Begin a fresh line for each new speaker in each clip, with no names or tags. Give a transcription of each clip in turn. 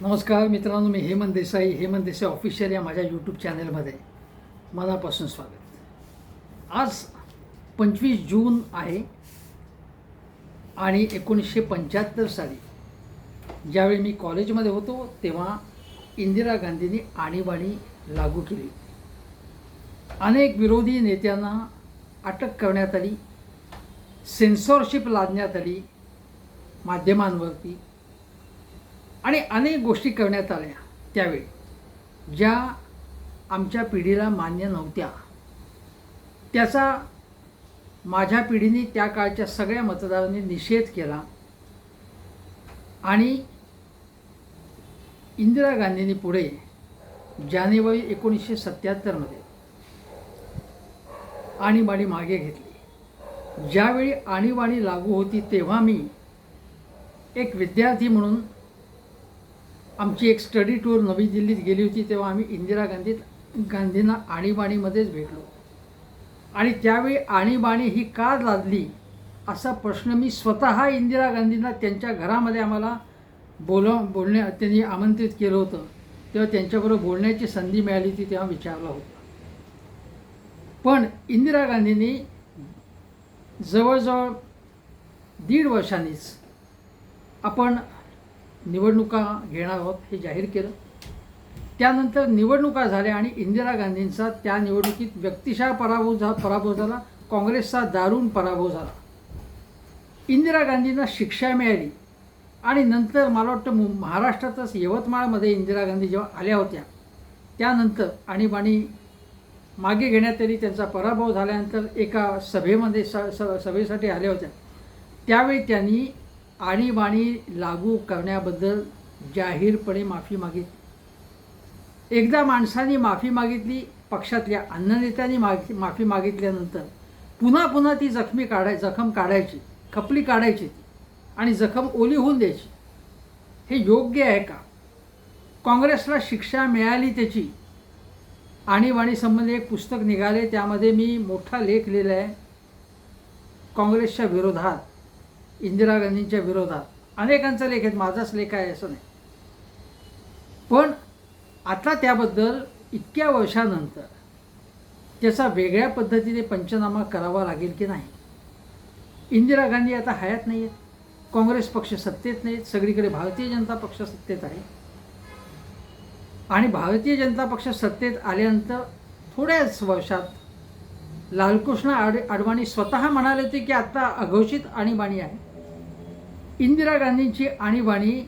नमस्कार मित्रांनो मी हेमंत देसाई हेमंत देसाई ऑफिशियल या माझ्या यूट्यूब चॅनलमध्ये मनापासून स्वागत. आज पंचवीस जून आहे आणि एकोणीसशे पंच्याहत्तर साली ज्यावेळी मी कॉलेजमध्ये होतो तेव्हा इंदिरा गांधींनी आणीबाणी लागू केली. अनेक विरोधी नेत्यांना अटक करण्यात आली सेन्सॉरशिप लादण्यात आली माध्यमांवरती आणि अनेक गोष्टी करण्यात आल्या त्यावेळी ज्या आमच्या पिढीला मान्य नव्हत्या. त्याचा माझ्या पिढीने त्या काळच्या सगळ्या मतदारांनी निषेध केला आणि इंदिरा गांधींनी पुढे जानेवारी एकोणीसशे सत्याहत्तरमध्ये आणीबाणी मागे घेतली. ज्यावेळी आणीबाणी लागू होती तेव्हा मी एक विद्यार्थी म्हणून आमची एक स्टडी टूर नवी दिल्लीत गेली होती तेव्हा आम्ही इंदिरा गांधीत गांधींना आणीबाणीमध्येच भेटलो. आणि त्यावेळी आणीबाणी ही का लादली असा प्रश्न मी स्वतः इंदिरा गांधींना त्यांच्या घरामध्ये आम्हाला बोलव बोलण्या त्यांनी आमंत्रित केलं होतं. तेव्हा त्यांच्याबरोबर बोलण्याची संधी मिळाली ती तेव्हा विचारलं होता. पण इंदिरा गांधींनी जवळजवळ दीड वर्षांनीच आपण निवडणुका घेणार आहोत हे जाहीर केलं. त्यानंतर निवडणुका झाल्या आणि इंदिरा गांधींचा त्या निवडणुकीत व्यक्तिशः पराभव झा पराभव झाला. काँग्रेसचा दारुण पराभव झाला. इंदिरा गांधींना शिक्षा मिळाली. आणि नंतर मला वाटतं मु महाराष्ट्रातच यवतमाळमध्ये इंदिरा गांधी जेव्हा आल्या होत्या त्यानंतर आणीबाणी मागे घेण्यात आली त्यांचा पराभव झाल्यानंतर एका सभेमध्ये स स सभेसाठी आल्या होत्या. त्यावेळी त्यांनी आणीबाणी लागू करण्याबद्दल जाहीरपणे माफी मागितली. एकदा माणसांनी माफी मागितली पक्षातल्या अन्न नेत्यांनी माग माफी मागितल्यानंतर पुन्हा पुन्हा ती जखमी काढाय जखम काढायची खपली काढायची ती आणि जखम ओली होऊन द्यायची. हे योग्य आहे का? काँग्रेसला शिक्षा मिळाली त्याची. आणीबाणीसंबंधी एक पुस्तक निघाले त्यामध्ये मी मोठा लेख लिहिला आहे काँग्रेसच्या विरोधात. इंदिरा गांधींच्या विरोधात. अनेकांचा लेख आहेत माझाच लेख आहे असं नाही. पण आता त्याबद्दल इतक्या वर्षानंतर त्याचा वेगळ्या पद्धतीने पंचनामा करावा लागेल की नाही? इंदिरा गांधी आता हयात नाही आहेत. काँग्रेस पक्ष सत्तेत नाहीत. सगळीकडे भारतीय जनता पक्ष सत्तेत आहे. आणि भारतीय जनता पक्ष सत्तेत आल्यानंतर थोड्याच वर्षात लालकृष्ण आड अडवाणी स्वतः म्हणाले होते की आत्ता अघोषित आणीबाणी आहे. इंदिरा गांधींची आणीबाणी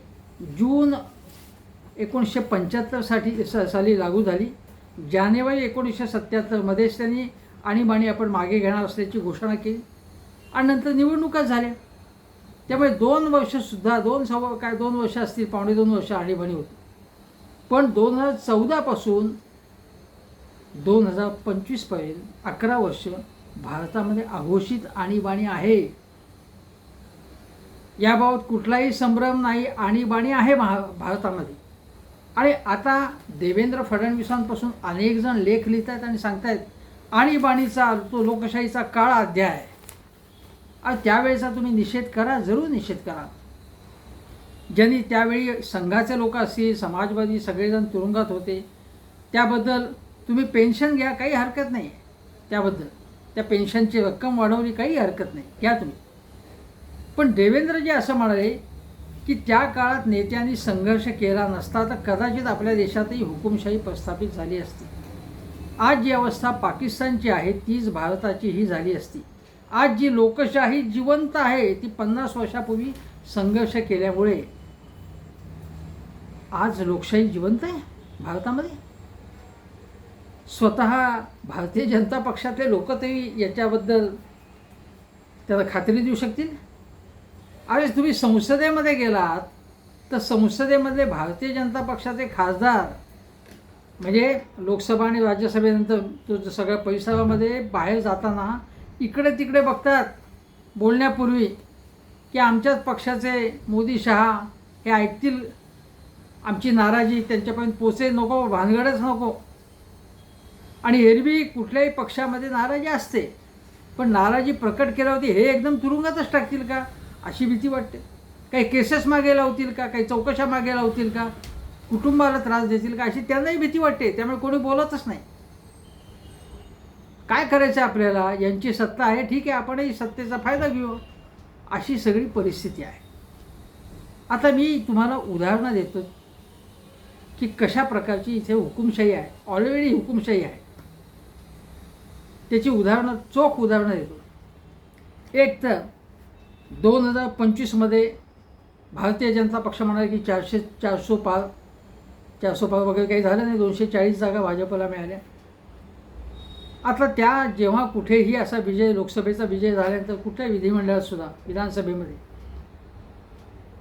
जून एकोणीसशे पंच्याहत्तरसाठी स साली लागू झाली. जानेवारी एकोणीसशे सत्याहत्तरमध्येच त्यांनी आणीबाणी आपण मागे घेणार असल्याची घोषणा केली. आणि नंतर निवडणुका झाल्या. त्यामुळे दोन वर्षसुद्धा दोन सव्वा काय दोन वर्ष असतील पावणे दोन वर्ष आणीबाणी होती. पण दोन हजार चौदापासून दोन हजार पंचवीसपर्यंत अकरा वर्ष भारतामध्ये अघोषित आणीबाणी आहे. याबाबत कुठलाही संभ्रम नाही आणीबाणी आहे महा भारतामध्ये. आणि आता देवेंद्र फडणवीसांपासून अनेक जण लेख लिहित आहेत आणि सांगतायत आणीबाणीचा तो लोकशाहीचा काळ अध्याय आहे. आणि त्यावेळेचा तुम्ही निषेध करा जरूर निषेध करा. ज्यांनी त्यावेळी संघाचे लोक असतील समाजवादी सगळेजण तुरुंगात होते त्याबद्दल तुम्ही पेन्शन घ्या काही हरकत नाही. त्याबद्दल. त्या पेन्शनची रक्कम वाढवली काही हरकत नाही. घ्या तुम्ही. पण देवेंद्रजी असं म्हणाले की त्या काळात नेत्यांनी संघर्ष केला नसता तर कदाचित आपल्या देशातही हुकुमशाही प्रस्थापित झाली असती. आज जी अवस्था पाकिस्तानची आहे तीच भारताची ही झाली असती. आज जी लोकशाही जिवंत आहे ती पन्नास वर्षापूर्वी संघर्ष केल्यामुळे आज लोकशाही जिवंत आहे भारतामध्ये? स्वतः भारतीय जनता पक्षातले लोक तरी याच्याबद्दल त्याला खात्री देऊ शकतील? अरे तुम्ही संसदेमध्ये गेलात तर संसदेमधले भारतीय जनता पक्षाचे खासदार म्हणजे लोकसभा आणि राज्यसभेनंतर तो सगळ्या परिसरामध्ये बाहेर जाताना इकडे तिकडे बघतात बोलण्यापूर्वी की आमच्याच पक्षाचे मोदी शहा हे ऐकतील आमची नाराजी त्यांच्यापर्यंत पोचे नको भानगडच नको. आणि एरवी कुठल्याही पक्षामध्ये नाराजी असते. पण नाराजी प्रकट केल्यावरती हे एकदम तुरुंगातच टाकतील का? अशी भीती वाटते. काही केसेस मागे लावतील का? काही चौकशा मागे लावतील का? कुटुंबाला त्रास देतील का? अशी त्यांनाही भीती वाटते. त्यामुळे कोणी बोलतच नाही. काय करायचं आपल्याला? यांची सत्ता आहे ठीक आहे आपणही सत्तेचा फायदा घेऊ. अशी सगळी परिस्थिती आहे. आता मी तुम्हाला उदाहरणं देतो. की कशा प्रकारची इथे हुकुमशाही आहे. ऑलरेडी हुकुमशाही आहे. त्याची उदाहरणं चोख उदाहरणं देतो. एक तर दोन हजार पंचवीसमध्ये भारतीय जनता पक्ष म्हणाले की चारशे चारशे पार चारशे पार वगैरे काही झालं नाही दोनशे चाळीस जागा भाजपला मिळाल्या. आता त्या जेव्हा कुठेही असा विजय लोकसभेचा विजय झाल्यानंतर कुठल्या विधिमंडळात सुद्धा विधानसभेमध्ये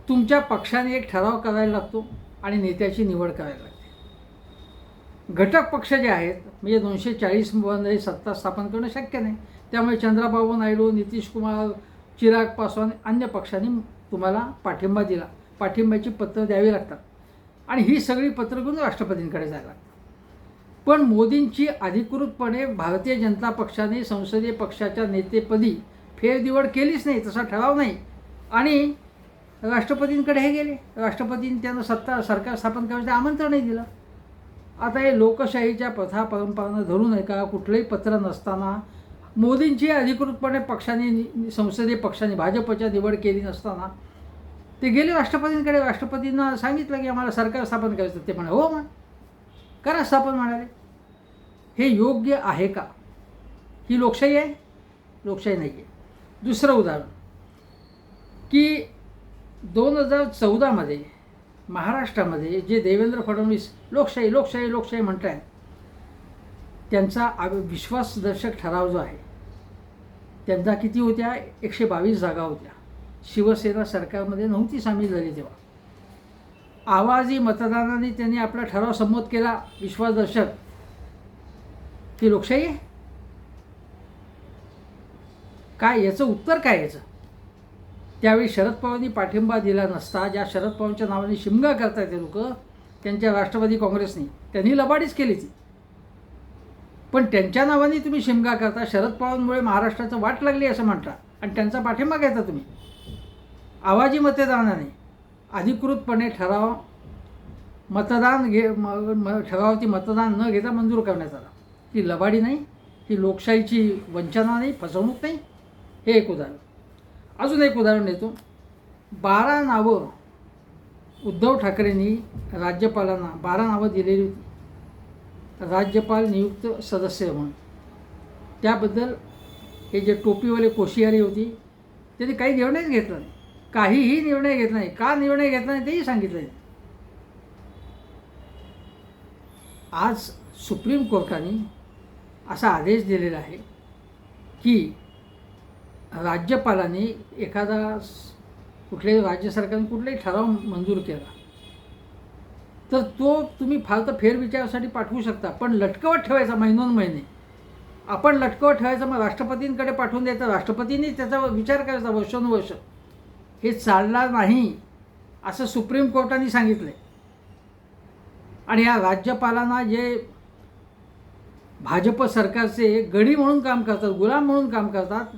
तुमच्या पक्षाने एक ठराव करायला लागतो आणि नेत्याची निवड करायला लागते. घटक पक्ष जे आहेत म्हणजे दोनशे चाळीसमध्ये सत्ता स्थापन करणं शक्य नाही. त्यामुळे चंद्राबाबू नायडू नितीश कुमार चिराग पासवान अन्य पक्षांनी तुम्हाला पाठिंबा दिला. पाठिंब्याची पत्रं द्यावी लागतात. आणि ही सगळी पत्रं घेऊन राष्ट्रपतींकडे जायला लागतात. पण मोदींची अधिकृतपणे भारतीय जनता पक्षाने संसदीय पक्षाच्या नेतेपदी फेरनिवड केलीच नाही तसा ठराव नाही. आणि राष्ट्रपतींकडे हे गेले. राष्ट्रपतींनी त्यांना सत्ता सरकार स्थापन करण्याचं आमंत्रणही दिलं. आता हे लोकशाहीच्या प्रथा परंपरांना धरून आहे का? कुठलंही पत्र नसताना मोदींची अधिकृतपणे पक्षाने संसदीय पक्षाने भाजपच्या निवड केली नसताना ते गेले राष्ट्रपतींकडे. राष्ट्रपतींना सांगितलं की आम्हाला सरकार स्थापन करायचं ते म्हणे हो म्हण करा स्थापन म्हणाले? हे योग्य आहे का? ही लोकशाही आहे? लोकशाही नाही आहे. दुसरं उदाहरण की दोन हजार चौदामध्ये महाराष्ट्रामध्ये जे देवेंद्र फडणवीस लोकशाही लोकशाही लोकशाही म्हणत आहेत त्यांचा विश्वासदर्शक ठराव जो आहे त्यांचा किती होत्या? एकशे बावीस जागा होत्या. शिवसेना सरकारमध्ये नव्हती सामील झाली तेव्हा. आवाजी मतदानाने त्यांनी आपला ठराव संमत केला विश्वासदर्शक. की लोकशाही आहे? काय याचं उत्तर काय याचं? त्यावेळी शरद पवारांनी पाठिंबा दिला नसता. ज्या शरद पवारांच्या नावाने शिमगा करतायत ते लोक त्यांच्या राष्ट्रवादी काँग्रेसनी त्यांनी लबाडीच केली ती. पण त्यांच्या नावाने तुम्ही शिमगा करता शरद पवारांमुळे महाराष्ट्राचं वाट लागली असं म्हणता. आणि त्यांचा पाठिंबा घेता तुम्ही. आवाजी मतदानाने अधिकृतपणे ठराव मतदान घे म ठरावावरती मतदान न घेता मंजूर करण्यात आला. ती लबाडी नाही ही लोकशाहीची वंचना नाही फसवणूक नाही. हे एक उदाहरण. अजून एक उदाहरण देतो. बारा नावं उद्धव ठाकरेंनी राज्यपालांना बारा नावं दिलेली होती. राज्यपाल नियुक्त सदस्य म्हणून. त्याबद्दल हे जे टोपीवाले कोशियारी होती त्यांनी काही निर्णयच घेतला नाही. काहीही निर्णय घेतला नाही. का निर्णय घेतला नाही तेही सांगितलं नाही. आज सुप्रीम कोर्टाने असा आदेश दिलेला आहे की राज्यपालांनी एखादा कुठल्याही राज्य सरकारने कुठलाही ठराव मंजूर केला तर तो तुम्ही फार तर फेरविचारासाठी पाठवू शकता. पण लटकवत ठेवायचा महिनोन महिने आपण लटकवत ठेवायचं मग राष्ट्रपतींकडे पाठवून द्यायचं. राष्ट्रपतींनी त्याचा विचार करायचा वर्षानुवर्ष. हे चालणार नाही असं सुप्रीम कोर्टाने सांगितलं आणि या राज्यपालांना जे भाजप सरकारचे गडी म्हणून काम करतात गुलाम म्हणून काम करतात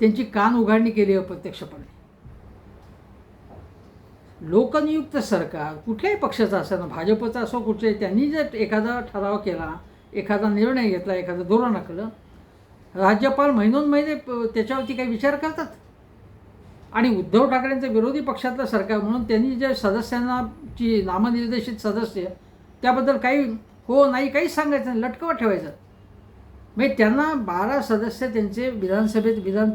त्यांची कान उघाडणी केली अप्रत्यक्षपणे लोकनियुक्त सरकार कुठल्याही पक्षाचं असं ना भाजपचा असो कुठल्याही त्यांनी जर एखादा ठराव केला एखादा निर्णय घेतला एखादं धोरण आखलं राज्यपाल महिनोन महिने प- त्याच्यावरती काही विचार करतात? आणि उद्धव ठाकरेंचं विरोधी पक्षातलं सरकार म्हणून त्यांनी ज्या सदस्यांना ची नामनिर्देशित सदस्य त्याबद्दल काही हो नाही काहीच सांगायचं नाही लटकवत ठेवायचं. म्हणजे त्यांना बारा सदस्य त्यांचे विधानसभेत विधान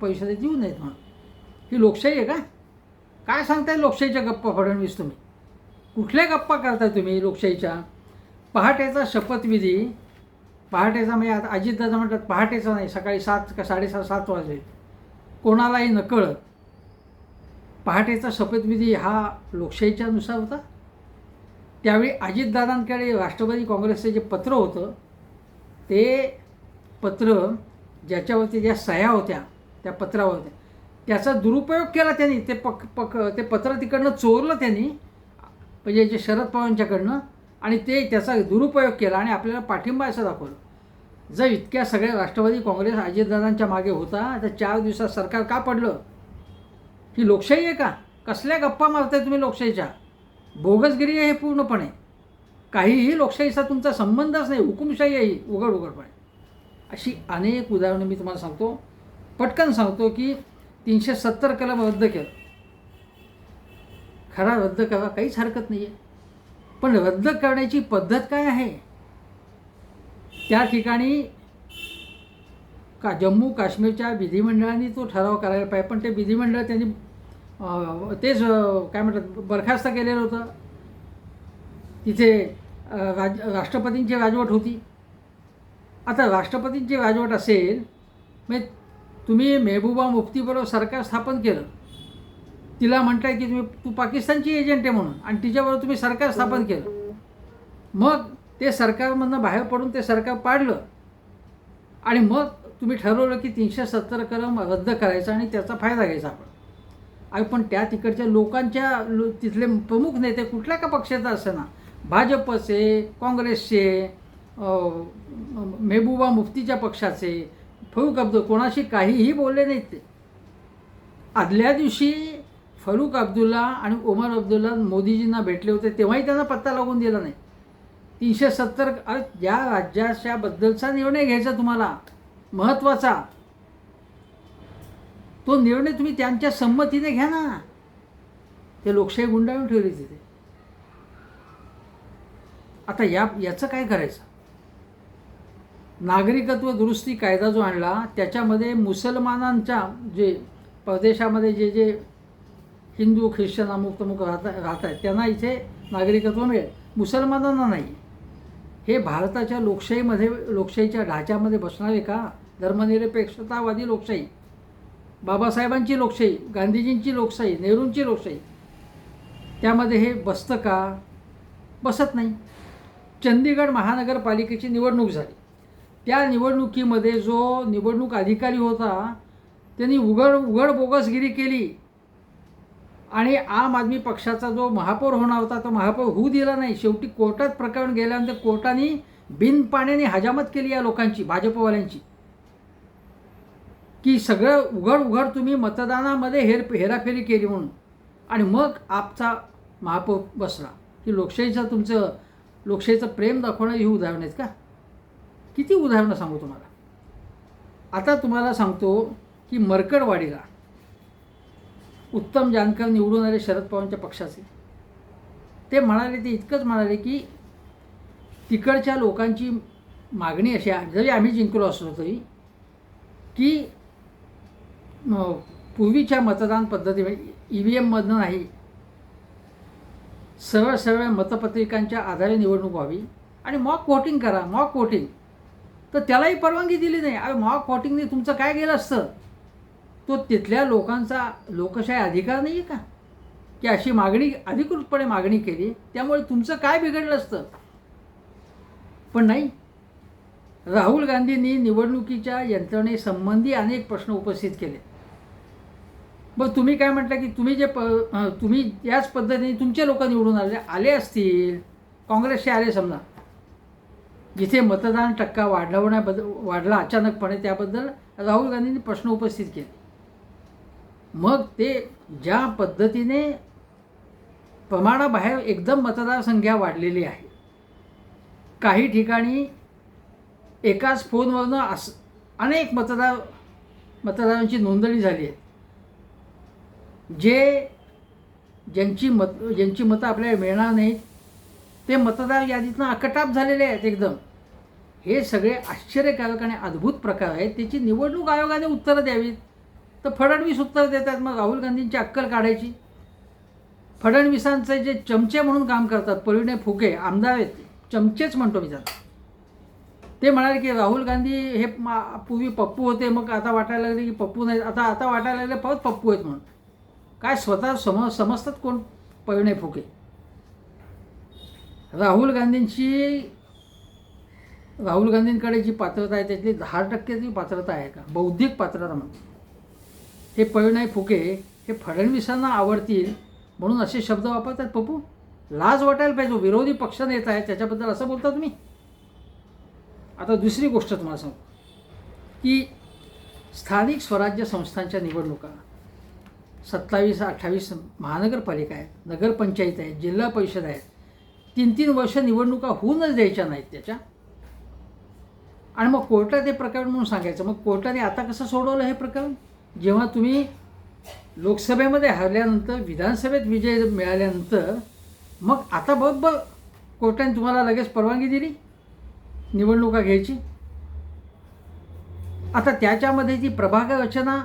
परिषदेत येऊ नयेत म्हणून. ही लोकशाही आहे का? काय सांगताय लोकशाहीच्या गप्पा फडणवीस तुम्ही? कुठल्या गप्पा करताय तुम्ही लोकशाहीच्या? पहाटेचा शपथविधी पहाटेचा म्हणजे आता अजितदादा म्हणतात पहाटेचा नाही सकाळी सात का साडेसात सात वाजले. कोणालाही नकळत. पहाटेचा शपथविधी हा लोकशाहीच्या नुसार होता. त्यावेळी अजितदादांकडे राष्ट्रवादी काँग्रेसचं जे पत्र होतं ते पत्र ज्याच्यावरती ज्या सह्या होत्या त्या पत्रावर होत्या त्याचा दुरुपयोग केला त्यांनी. ते पक पक ते पत्र तिकडनं चोरलं त्यांनी म्हणजे जे शरद पवारांच्याकडनं आणि ते त्याचा दुरुपयोग केला आणि आपल्याला पाठिंबा असं दाखवलं. जर इतक्या सगळ्या राष्ट्रवादी काँग्रेस अजितदादांच्या मागे होता तर चार दिवसात सरकार का पडलं? ही लोकशाही आहे का? कसल्या गप्पा मारताय तुम्ही लोकशाहीच्या? बोगसगिरी आहे हे पूर्णपणे. काहीही लोकशाहीचा तुमचा संबंधच नाही हुकुमशाही आहे ही उघड उघडपणे. अशी अनेक उदाहरणं मी तुम्हाला सांगतो. पटकन सांगतो की तीनशे सत्तर कलम रद्द केलं. खरा रद्द करा काहीच हरकत नाही आहे पण रद्द करण्याची पद्धत काय आहे? त्या ठिकाणी का जम्मू काश्मीरच्या विधिमंडळाने तो ठराव करायला पाहिजे. पण ते विधिमंडळ त्यांनी तेच काय म्हणतात बरखास्त केलेलं होतं. तिथे राज राष्ट्रपतींची राजवट होती. आता राष्ट्रपतींची राजवट असेल म्हणजे तुम्ही मेहबूबा मुफ्तीबरोबर सरकार स्थापन केलं. तिला म्हणताय की तुम्ही तू पाकिस्तानची एजंट आहे म्हणून. आणि तिच्याबरोबर तुम्ही सरकार स्थापन केलं. मग ते सरकारमधनं बाहेर पडून ते सरकार पाडलं. आणि मग तुम्ही ठरवलं की तीनशे सत्तर कलम रद्द करायचा आणि त्याचा फायदा घ्यायचा आपण. आणि पण त्या तिकडच्या लोकांच्या लो तिथले प्रमुख नेते कुठल्या का पक्षाचा असे ना भाजपचे काँग्रेसचे मेहबूबा मुफ्तीच्या पक्षाचे फरूक अब्दुल कोणाशी काहीही बोलले नाहीत ते. आदल्या दिवशी फरूक अब्दुल्ला आणि ओमर अब्दुल्ला मोदीजींना भेटले होते तेव्हाही त्यांना पत्ता लागून दिला नाही. तीनशे सत्तर या ज्या निर्णय घ्यायचा तुम्हाला महत्त्वाचा तो निर्णय तुम्ही त्यांच्या संमतीने घ्या ना. ते लोकशाही गुंडाळून ठेवली तिथे. आता या याचं काय करायचं? नागरिकत्व दुरुस्ती कायदा जो आणला त्याच्यामध्ये मुसलमानांच्या जे परदेशामध्ये जे जे हिंदू ख्रिश्चन अमुक तमुक राहत राहत आहेत त्यांना इथे नागरिकत्व मिळेल. मुसलमानांना नाही. हे भारताच्या लोकशाहीमध्ये लोकशाहीच्या ढाच्यामध्ये बसणारे का? धर्मनिरपेक्षतावादी लोकशाही. बाबासाहेबांची लोकशाही गांधीजींची लोकशाही नेहरूंची लोकशाही. त्यामध्ये हे बसतं का? बसत नाही. चंदीगड महानगरपालिकेची निवडणूक झाली. त्या निवडणुकीमध्ये जो निवडणूक अधिकारी होता त्यांनी उघड उघड बोगसगिरी केली. आणि आम आदमी पक्षाचा जो महापौर होणार होता तो महापौर होऊ दिला नाही. शेवटी कोर्टात प्रकरण गेल्यानंतर कोर्टाने बिनपाण्याने हजामत केली या लोकांची भाजपवाल्यांची. की सगळं उघड उघड तुम्ही मतदानामध्ये हेर हेराफेरी केली म्हणून. आणि मग आपचा महापौर बसला. की लोकशाहीचं तुमचं लोकशाहीचं प्रेम दाखवणं ही उदाहरण आहेत का? किती उदाहरणं सांगू तुम्हाला? आता तुम्हाला सांगतो की मरकडवाडीला उत्तम जानकर निवडून आले शरद पवारांच्या पक्षाचे. ते म्हणाले ते इतकंच म्हणाले की तिकडच्या लोकांची मागणी अशी आहे जरी आम्ही जिंकलो असलो तरी की पूर्वीच्या मतदान पद्धती ई व्ही एममधनं नाही सरळ सरळ मतपत्रिकांच्या आधारे निवडणूक व्हावी आणि मॉक वोटिंग करा मॉक वोटिंग. तर त्यालाही परवानगी दिली नाही. अरे मॉक फॉटिंगने तुमचं काय गेलं असतं? तो तिथल्या लोकांचा लोकशाही अधिकार नाही आहे का? की अशी मागणी अधिकृतपणे मागणी केली त्यामुळे तुमचं काय बिघडलं असतं? पण नाही. राहुल गांधींनी निवडणुकीच्या यंत्रणेसंबंधी अनेक प्रश्न उपस्थित केले. मग तुम्ही काय म्हटलं की तुम्ही जे प तुम्ही याच पद्धतीने तुमचे लोक निवडून आले आले असतील? काँग्रेसचे आले समजा. जिथे मतदान टक्का वाढवण्याबद्दल वाढला अचानकपणे त्याबद्दल राहुल गांधींनी प्रश्न उपस्थित केले. मग ते ज्या पद्धतीने प्रमाणाबाहेर एकदम मतदारसंख्या वाढलेली आहे काही ठिकाणी एकाच फोनवरनं अस अनेक मतदार मतदारांची नोंदणी झाली आहे. जे ज्यांची मत ज्यांची मतं आपल्याला मिळणार नाहीत ते मतदार यादीतनं अकटाप झालेले आहेत एकदम. हे सगळे आश्चर्यकारक आणि अद्भुत प्रकार आहेत. त्याची निवडणूक आयोगाने उत्तरं द्यावीत. तर फडणवीस उत्तर देतात. मग राहुल गांधींची अक्कल काढायची. फडणवीसांचे जे चमचे म्हणून काम करतात परिणय फुके आमदार आहेत चमचेच म्हणतो मी त्यांना. ते म्हणाले की राहुल गांधी हे पूर्वी पप्पू होते. मग आता वाटायला लागले की पप्पू नाही आता आता वाटायला लागले परत पप्पू आहेत म्हणून. काय स्वतः सम समजतात कोण? परिणय फुके. राहुल गांधींची राहुल गांधींकडे जी पात्रता आहे त्यातली दहा टक्केची पात्रता आहे का? बौद्धिक पात्रता म्हणून. हे परिणय फुके हे फडणवीसांना आवडतील म्हणून असे शब्द वापरतात पप्पू. लाज वाटायला पाहिजे जो विरोधी पक्ष नेता आहे त्याच्याबद्दल असं बोलता तुम्ही? आता दुसरी गोष्ट तुम्हाला सांग. की स्थानिक स्वराज्य संस्थांच्या निवडणुका सत्तावीस अठ्ठावीस महानगरपालिका आहेत नगरपंचायत आहेत जिल्हा परिषद आहेत तीन तीन वर्ष निवडणुका होऊनच द्यायच्या नाहीत त्याच्या. आणि मग कोर्टात हे प्रकरण म्हणून सांगायचं मग कोर्टाने आता कसं सोडवलं हे प्रकरण? जेव्हा तुम्ही लोकसभेमध्ये हरल्यानंतर विधानसभेत विजय मिळाल्यानंतर मग आता बरोबर कोर्टाने तुम्हाला लगेच परवानगी दिली निवडणुका घ्यायची. आता त्याच्यामध्ये जी प्रभाग रचना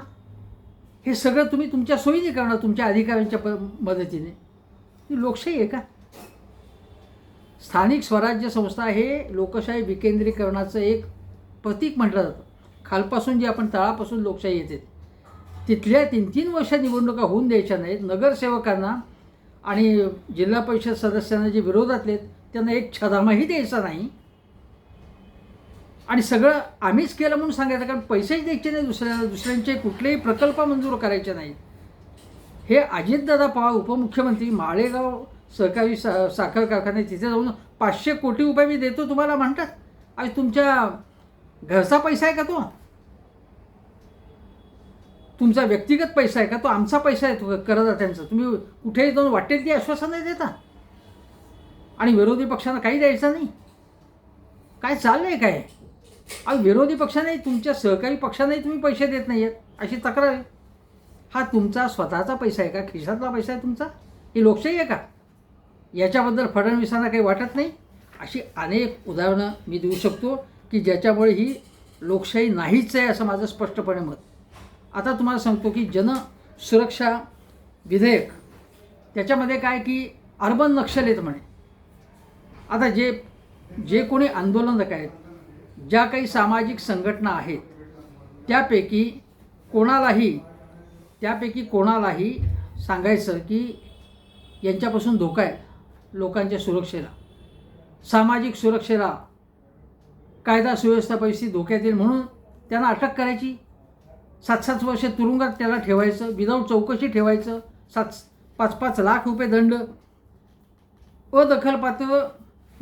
हे सगळं तुम्ही तुमच्या सोयीने करणार तुमच्या अधिकाऱ्यांच्या प मदतीने. ही लोकशाही आहे का? स्थानिक स्वराज्य संस्था हे लोकशाही विकेंद्रीकरणाचं एक प्रतीक म्हटलं जातं. खालपासून जी आपण तळापासून लोकशाही येते तिथल्या तीन तीन वर्ष निवडणुका होऊन द्यायच्या नाहीत. नगरसेवकांना आणि जिल्हा परिषद सदस्यांना जे विरोधातले आहेत, त्यांना एक छदामाही द्यायचा नाही. आणि सगळं आम्हीच केलं म्हणून सांगायचं कारण पैसेही द्यायचे नाही दुसऱ्याला दुसऱ्यांचे कुठलेही प्रकल्प मंजूर करायचे नाहीत. हे अजितदादा पवार उपमुख्यमंत्री माळेगाव सहकारी सा साखर कारखाने तिथे जाऊन पाचशे कोटी रुपये मी देतो तुम्हाला म्हणतात. आणि तुमच्या घरचा पैसा आहे का तो? तुमचा व्यक्तिगत पैसा आहे का? तो आमचा पैसा आहे तो करदात्यांचा. तुम्ही कुठेही जाऊन वाटेल ती आश्वासनं देता. आणि विरोधी पक्षांना काही द्यायचं नाही. काय चाललंय काय? अहो विरोधी पक्षाने तुमच्या सहकारी पक्षांनाही तुम्ही पैसे देत नाही आहेत अशी तक्रार आहे. हा तुमचा स्वतःचा पैसा आहे का? खिशातला पैसा आहे तुमचा? ही लोकशाही आहे का? याच्याबद्दल फडणवीसांना काही वाटत नाही? अशी अनेक उदाहरणं मी देऊ शकतो की ज्याच्यामुळे ही लोकशाही नाहीच आहे असं माझं स्पष्टपणे मत. आता तुम्हाला सांगतो की जन सुरक्षा विधेयक त्याच्यामध्ये काय की अर्बन नक्षलेत म्हणे. आता जे जे कोणी आंदोलनक आहेत ज्या काही सामाजिक संघटना आहेत त्यापैकी कोणालाही त्यापैकी कोणालाही सांगायचं की यांच्यापासून धोका आहे. लोकांच्या सुरक्षेला. सामाजिक सुरक्षेला. कायदा सुव्यवस्था परिस्थिती धोक्यात येईल म्हणून त्यांना अटक करायची. सात सात वर्ष तुरुंगात त्याला ठेवायचं विदाऊट चौकशी ठेवायचं सात पाच पाच लाख रुपये दंड. अदखलपात्र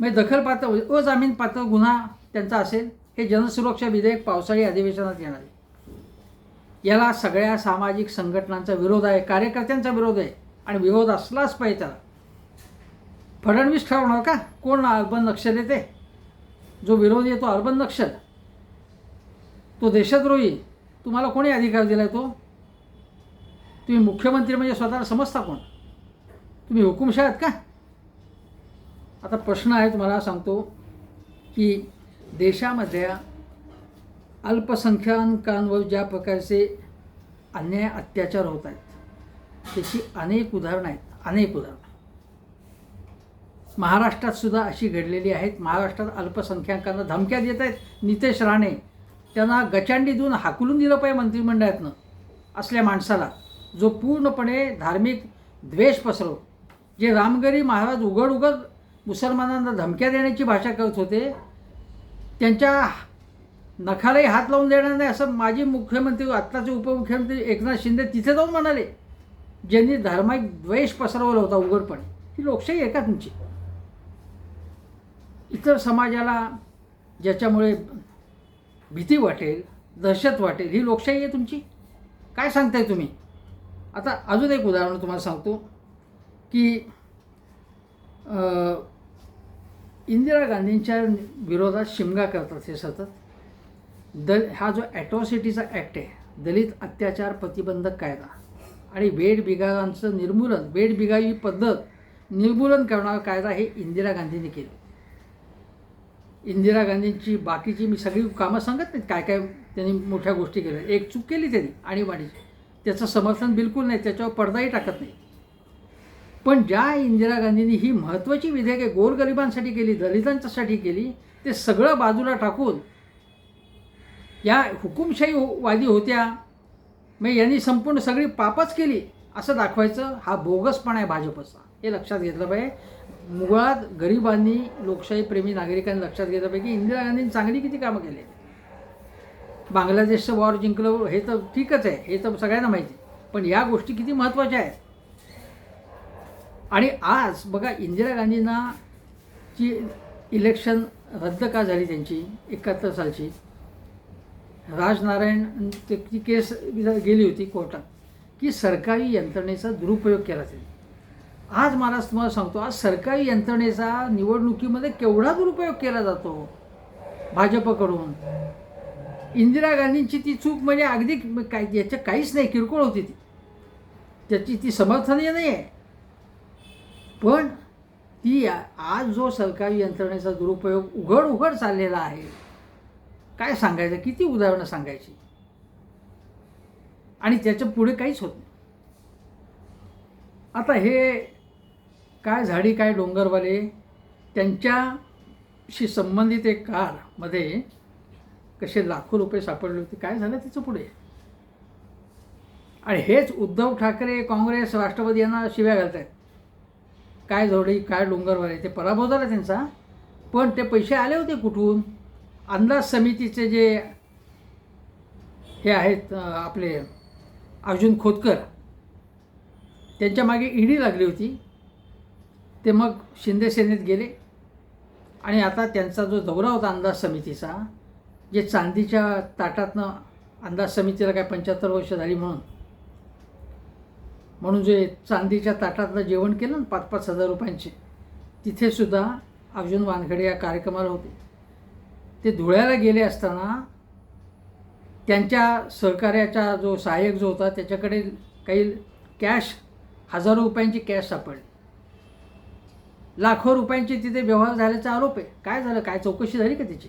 म्हणजे दखलपात्र म्हणजे अजामीन पात्र गुन्हा त्यांचा असेल हे जनसुरक्षा विधेयक पावसाळी अधिवेशनात येणार आहे. याला सगळ्या सामाजिक संघटनांचा विरोध आहे कार्यकर्त्यांचा विरोध आहे आणि विरोध असलाच पाहिजे त्याला. फडणवीस ठरवणार का? कोण अर्बन नक्षल येते जो विरोधी येतो अर्बन नक्षल तो देशद्रोही. तुम्हाला कोणी अधिकार दिला आहे तो? तुम्ही मुख्यमंत्री म्हणजे स्वतःला समजता कोण? तुम्ही हुकुमशाह आहेत का? आता प्रश्न आहे तुम्हाला सांगतो की देशामधल्या अल्पसंख्याकांवर ज्या प्रकारचे अन्याय अत्याचार होत आहेत त्याची अनेक उदाहरणं आहेत. अनेक उदाहरणं. महाराष्ट्रात सुद्धा अशी घडलेली आहेत. महाराष्ट्रात अल्पसंख्याकांना धमक्या देत आहेत. नितेश राणे त्यांना गचांडी देऊन हाकलून दिलं पाहिजे मंत्रिमंडळातनं असल्या माणसाला. जो पूर्णपणे धार्मिक द्वेष पसरव. जे रामगरी महाराज उघड उघड मुसलमानांना धमक्या देण्याची भाषा करत होते त्यांच्या नखालाही हात लावून देणार नाही असं माजी मुख्यमंत्री आत्ताचे उपमुख्यमंत्री एकनाथ शिंदे तिथे जाऊन म्हणाले ज्यांनी धार्मिक द्वेष पसरवला होता उघडपणे. ही लोकशाही आहे का तुमची इतर समाजाला ज्याच्यामुळे भीती वाटेल दहशत वाटेल ही लोकशाही आहे तुमची? काय सांगताय तुम्ही? आता अजून एक उदाहरण तुम्हाला सांगतो की इंदिरा गांधींच्या विरोधात शिमगा करतात हे सतत. दल हा जो ॲट्रॉसिटीचा ॲक्ट आहे दलित अत्याचार प्रतिबंधक कायदा आणि वेडबिगारांचं निर्मूलन वेडबिगारी पद्धत निर्मूलन करणारा कायदा हे इंदिरा गांधींनी केलं. इंदिरा गांधींची बाकीची मी सगळी कामं सांगत नाहीत काय काय त्यांनी मोठ्या गोष्टी केल्या. एक चूक केली त्यांनी आणीबाणीची त्याचं समर्थन बिलकुल नाही त्याच्यावर पडदाही टाकत नाही. पण ज्या इंदिरा गांधींनी ही महत्त्वाची विधेयके गोरगरिबांसाठी केली दलितांच्यासाठी केली ते सगळं बाजूला टाकून या हुकुमशाही वादी होत्या मग यांनी संपूर्ण सगळी पापच केली असं दाखवायचं हा बोगसपणा आहे भाजपचा. हे लक्षात घेतलं पाहिजे. मुळात गरिबांनी लोकशाहीप्रेमी नागरिकांनी लक्षात घेतल्यापैकी इंदिरा गांधींनी चांगली किती कामं केली? बांगलादेशचं वॉर जिंकलं हे तर ठीकच आहे हे तर सगळ्यांना माहिती. आहे. पण या गोष्टी किती महत्त्वाच्या आहेत? आणि आज बघा इंदिरा गांधींना ची इलेक्शन रद्द का झाली त्यांची एकाहत्तर सालची? राजनारायण ती केस गेली होती कोर्टात की सरकारी यंत्रणेचा दुरुपयोग केला जाईल आज मला तुम्हाला सांगतो आज सरकारी यंत्रणेचा निवडणुकीमध्ये केवढा दुरुपयोग केला जातो भाजपकडून? इंदिरा गांधींची ती चूक म्हणजे अगदी काय याच्या काहीच नाही किरकोळ होती ती. त्याची ती समर्थनीय नाही आहे पण ती आज जो सरकारी यंत्रणेचा दुरुपयोग उघड उघड चाललेला आहे काय सांगायचं? किती उदाहरणं सांगायची? आणि त्याच्या पुढे काहीच होत नाही. आता हे काय झाडी काय डोंगरवाले त्यांच्याशी संबंधित एक कारमध्ये कसे लाखो रुपये सापडले होते काय झालं त्याचं पुढे? आणि हेच उद्धव ठाकरे काँग्रेस राष्ट्रवादी यांना शिव्या घालत आहेत काय झोडी काय डोंगरवाले ते पराभव झाला त्यांचा. पण ते पैसे आले होते कुठून? अंदाज समितीचे जे हे आहेत आपले अर्जुन खोतकर त्यांच्या मागे ईडी लागली होती. ते मग शिंदेसेनेत गेले. आणि आता त्यांचा जो दौरा होता अंदाज समितीचा जे चांदीच्या ताटातनं अंदाज समितीला काय पंच्याहत्तर वर्ष झाली म्हणून म्हणून जे चांदीच्या ताटातलं जेवण केलं ना पाच पाच हजार रुपयांचे तिथेसुद्धा अर्जुन वानखडे या कार्यक्रमाला होते. ते धुळ्याला गेले असताना त्यांच्या सहकार्याचा जो सहाय्यक जो होता त्याच्याकडे काही कॅश हजारो रुपयांची कॅश सापडली. लाखो रुपयांचे तिथे व्यवहार झाल्याचा आरोप आहे काय झालं? काय चौकशी झाली का त्याची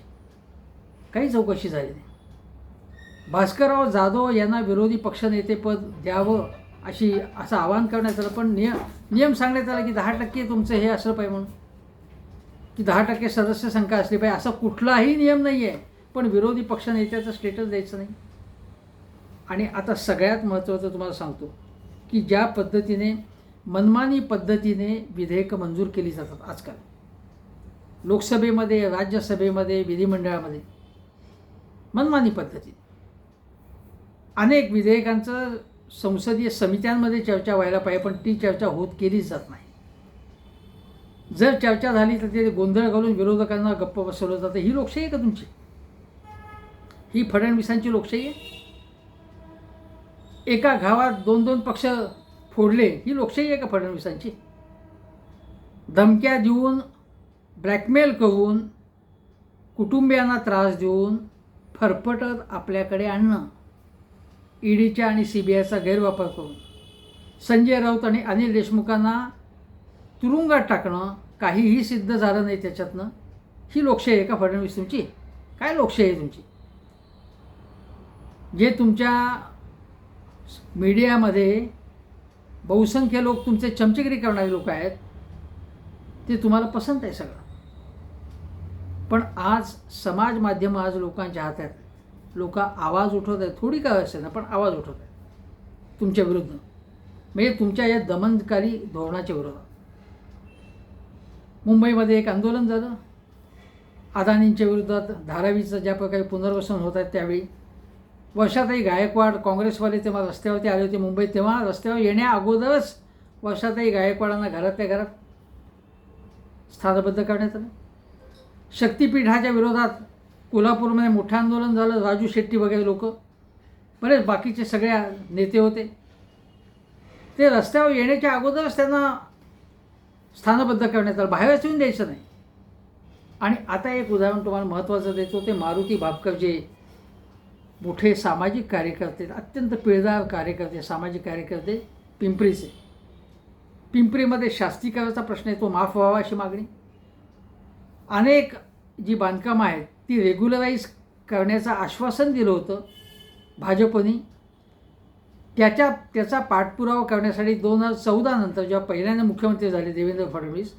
काही चौकशी झाली नाही. भास्करराव जाधव यांना विरोधी पक्षनेतेपद द्यावं अशी असं आवाहन करण्यात आलं पण नियम नियम सांगण्यात आला की दहा टक्के तुमचं हे असलं पाहिजे म्हणून. की दहा टक्के सदस्य संख्या असली पाहिजे. असा कुठलाही नियम नाही आहे पण विरोधी पक्षनेत्याचं स्टेटस द्यायचं नाही. आणि आता सगळ्यात महत्त्वाचं तुम्हाला सांगतो की ज्या पद्धतीने मनमानी पद्धतीने विधेयकं मंजूर केली जातात आजकाल. लोकसभेमध्ये राज्यसभेमध्ये विधिमंडळामध्ये. मनमानी पद्धतीने अनेक विधेयकांचं संसदीय समित्यांमध्ये चर्चा व्हायला पाहिजे पण ती चर्चा होत केलीच जात नाही. जर चर्चा झाली तर ते गोंधळ घालून विरोधकांना गप्प बसवलं जातं. ही लोकशाही आहे का तुमची? ही फडणवीसांची लोकशाही आहे? एका गावात दोन दोन पक्ष फोडले ही लोकशाही आहे का फडणवीसांची? धमक्या देऊन ब्लॅकमेल करून कुटुंबियांना त्रास देऊन फरफटत आपल्याकडे आणणं ईडीच्या आणि सी बी आयचा गैरवापर करून. संजय राऊत आणि अनिल देशमुखांना तुरुंगात टाकणं काहीही सिद्ध झालं नाही त्याच्यातनं. ही लोकशाही आहे का फडणवीस तुमची? काय लोकशाही आहे तुमची? जे तुमच्या मीडियामध्ये बहुसंख्य लोक तुमचे चमचेगिरी करणारे लोक आहेत. ते तुम्हाला पसंत आहे सगळं. पण आज समाज माध्यमं आज लोकांच्या हातात आहेत. लोक आवाज उठवत आहेत. थोडी काय असेल ना पण आवाज उठवत आहेत. तुमच्या विरुद्ध. म्हणजे तुमच्या या दमनकारी धोरणाच्या विरोधात मुंबईमध्ये एक आंदोलन झालं. अदानींच्या विरोधात धारावीचं ज्या प्रकारे पुनर्वसन होत आहेत त्यावेळी वर्षाताई गायकवाड काँग्रेसवाले तेव्हा रस्त्यावरती आले होते मुंबईत तेव्हा रस्त्यावर येण्या अगोदरच वर्षाताई गायकवाडांना घरातल्या घरात स्थानबद्ध करण्यात आलं. शक्तिपीठाच्या विरोधात कोल्हापूरमध्ये मोठं आंदोलन झालं राजू शेट्टी वगैरे लोक बरेच बाकीचे सगळ्या नेते होते. ते रस्त्यावर येण्याच्या अगोदरच त्यांना स्थानबद्ध करण्यात आलं. बाहेरच येऊन द्यायचं नाही. आणि आता एक उदाहरण तुम्हाला महत्त्वाचं देतो ते मारुती भापकर जे मोठे सामाजिक कार्यकर्ते अत्यंत पिळदार कार्यकर्ते सामाजिक कार्यकर्ते पिंपरीचे. पिंपरीमध्ये शास्त्रीकरणाचा प्रश्न आहे तो माफ व्हावा अशी मागणी. अनेक जी बांधकामं आहेत ती रेग्युलराईज करण्याचं आश्वासन दिलं होतं भाजपनी. त्याच्या त्याचा पाठपुरावा करण्यासाठी दोन हजार चौदा नंतर जेव्हा पहिल्यांदा मुख्यमंत्री झाले देवेंद्र फडणवीस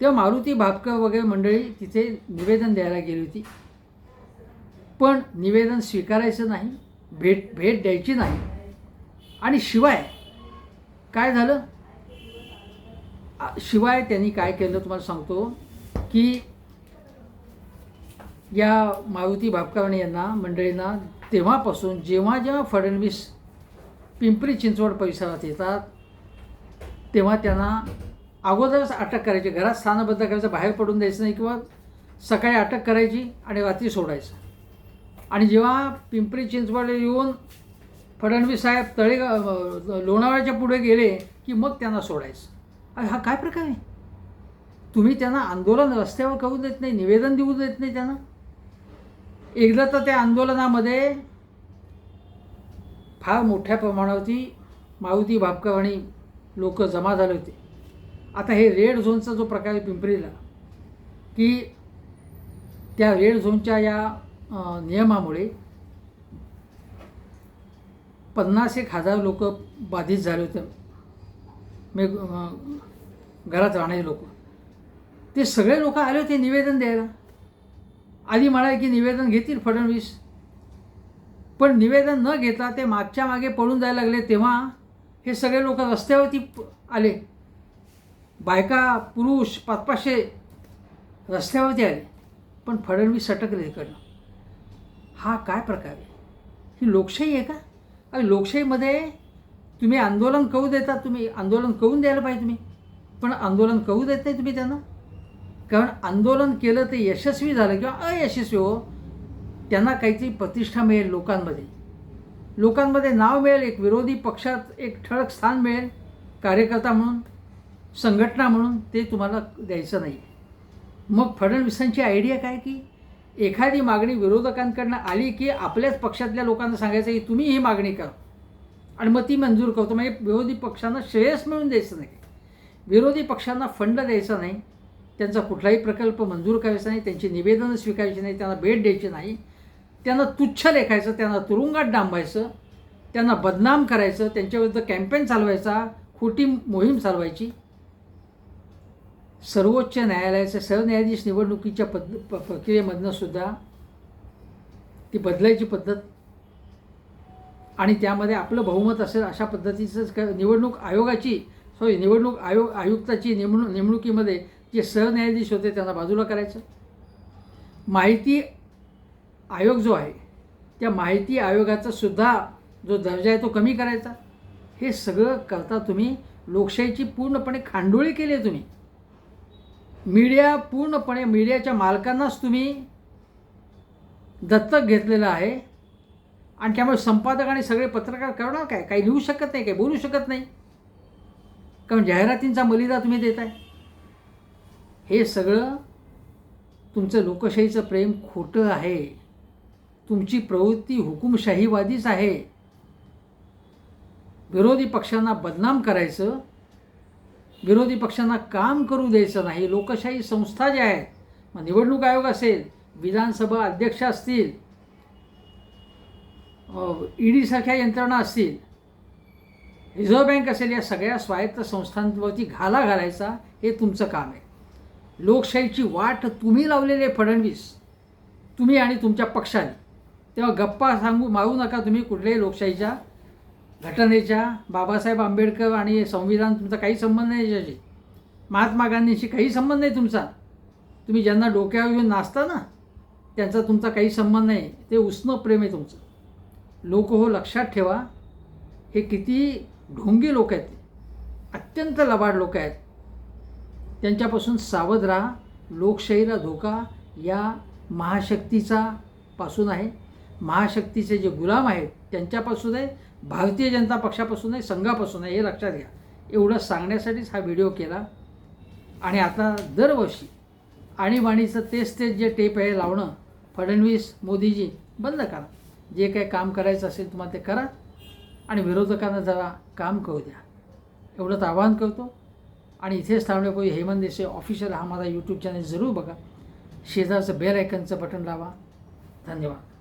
तेव्हा मारुती भापकर वगैरे मंडळी तिथे निवेदन द्यायला गेली होती. पण निवेदन स्वीकारायचं नाही भेट भेट द्यायची नाही. आणि शिवाय काय झालं? शिवाय त्यांनी काय केलं तुम्हाला सांगतो की या मारुती भापकराणी यांना मंडळींना तेव्हापासून जेव्हा जेव्हा फडणवीस पिंपरी चिंचवड परिसरात येतात तेव्हा त्यांना अगोदरच अटक करायची. घरात स्थानबद्ध करायचं बाहेर पडून द्यायचं नाही किंवा सकाळी अटक करायची आणि रात्री सोडायचं. आणि जेव्हा पिंपरी चिंचवड येऊन फडणवीस साहेब तळे लोणावळ्याच्या पुढे गेले की मग त्यांना सोडायचं. अरे हा काय प्रकार आहे? तुम्ही त्यांना आंदोलन रस्त्यावर करू देत नाही निवेदन देऊ देत नाही त्यांना? एकदा तर त्या आंदोलनामध्ये फार मोठ्या प्रमाणावरती मारुती भापकर आणि लोक जमा झाले होते. आता हे रेड झोनचा जो प्रकार आहे पिंपरीला की त्या रेड झोनच्या या नियमामुळे पन्नास एक हजार लोक बाधित झाले होते. मे घरात राहणारे लोक. ते सगळे लोक आले होते निवेदन द्यायला. आधी म्हणाले की निवेदन घेतील फडणवीस. पण निवेदन न घेता ते मागच्या मागे पळून जायला लागले तेव्हा हे सगळे लोक रस्त्यावरती आले. बायका पुरुष पाच पाचशे रस्त्यावरती आले. पण फडणवीस सटकले इकडनं. हा काय प्रकार आहे? ही लोकशाही आहे का? अरे लोकशाहीमध्ये तुम्ही आंदोलन करू देता तुम्ही आंदोलन करून द्यायला पाहिजे तुम्ही. पण आंदोलन करू देत नाही तुम्ही त्यांना. कारण आंदोलन केलं ते यशस्वी झालं किंवा अयशस्वी हो त्यांना काहीतरी प्रतिष्ठा मिळेल लोकांमध्ये. लोकांमध्ये नाव मिळेल एक विरोधी पक्षात एक ठळक स्थान मिळेल कार्यकर्ता म्हणून संघटना म्हणून ते तुम्हाला द्यायचं नाही. मग फडणवीसांची आयडिया काय की एखादी मागणी विरोधकांकडनं आली की आपल्याच पक्षातल्या लोकांना सांगायचं की तुम्ही ही मागणी करा. आणि मग ती मंजूर करतो. म्हणजे विरोधी पक्षांना श्रेयस मिळून द्यायचं नाही. विरोधी पक्षांना फंड द्यायचा नाही. त्यांचा कुठलाही प्रकल्प मंजूर करायचा नाही. त्यांची निवेदनं स्वीकारायची नाही. त्यांना भेट द्यायची नाही. त्यांना तुच्छ लेखायचं. त्यांना तुरुंगात डांबायचं. त्यांना बदनाम करायचं. त्यांच्याविरुद्ध कॅम्पेन चालवायचा. खोटी मोहीम चालवायची. सर्वोच्च न्यायालयाचे सरन्यायाधीश निवडणुकीच्या पद्ध प- प्रक्रियेमधनं सुद्धा ती बदलायची पद्धत आणि त्यामध्ये आपलं बहुमत असेल अशा पद्धतीचं क निवडणूक आयोगाची सॉरी निवडणूक आयोग आयुक्ताची नेमणूक नेमणुकीमध्ये जे सरन्यायाधीश होते त्यांना बाजूला करायचं. माहिती आयोग जो आहे त्या माहिती आयोगाचा सुद्धा जो दर्जा आहे तो कमी करायचा. हे सगळं करता तुम्ही लोकशाहीची पूर्णपणे खांडोळी केली आहे तुम्ही. मीडिया पूर्णपणे मीडियाच्या मालकांनाच तुम्ही दत्तक घेतलेलं आहे. आणि त्यामुळे संपादक आणि सगळे पत्रकार करणार काय? काही लिहू शकत नाही काही बोलू शकत नाही. कारण जाहिरातींचा मलिदा तुम्ही देत आहे हे सगळं तुमचं लोकशाहीचं प्रेम खोटं आहे. तुमची प्रवृत्ती हुकुमशाहीवादीच आहे. विरोधी पक्षांना बदनाम करायचं विरोधी पक्षांना काम करू द्यायचं नाही. लोकशाही संस्था ज्या आहेत मग निवडणूक आयोग असेल विधानसभा अध्यक्ष असतील ईडीसारख्या यंत्रणा असतील रिझर्व्ह बँक असेल या सगळ्या स्वायत्त संस्थांवरती घाला घालायचा हे तुमचं काम आहे. लोकशाहीची वाट तुम्ही लावलेली आहे फडणवीस. तुम्ही आणि तुमच्या पक्षाने. तेव्हा गप्पा सांगू मारू नका तुम्ही कुठल्याही लोकशाहीच्या. घटनेच्या बाबासाहेब आंबेडकर आणि संविधान तुमचा काही संबंध नाही याच्याशी. महात्मा गांधींशी काही संबंध नाही तुमचा. तुम्ही ज्यांना डोक्यावर घेऊन नाचता ना त्यांचा तुमचा काही संबंध नाही. ते उष्ण प्रेम आहे तुमचं. लोक हो लक्षात ठेवा. हे किती ढोंगी लोक आहेत. अत्यंत लबाड लोक आहेत. त्यांच्यापासून सावध राहा. लोकशाहीला धोका या महाशक्तीचा पासून आहे. महाशक्तीचे जे गुलाम आहेत त्यांच्यापासून आहे. भारतीय जनता पक्षापासून आहे संघापासून आहे हे लक्षात घ्या. एवढं सांगण्यासाठीच हा व्हिडिओ केला. आणि आता दरवर्षी आणीबाणीचं तेच तेच जे टेप आहे लावणं फडणवीस मोदीजी बंद करा. जे काही काम करायचं असेल तुम्हाला ते करा. आणि विरोधकांना जरा काम करू द्या. एवढंच आवाहन करतो. आणि इथेच थांबण्यापूर्वी हेमंत देसाई ऑफिशियल हा माझा यूट्यूब चॅनल जरूर बघा. शेजारचं बेल आयकनचं बटन लावा. धन्यवाद.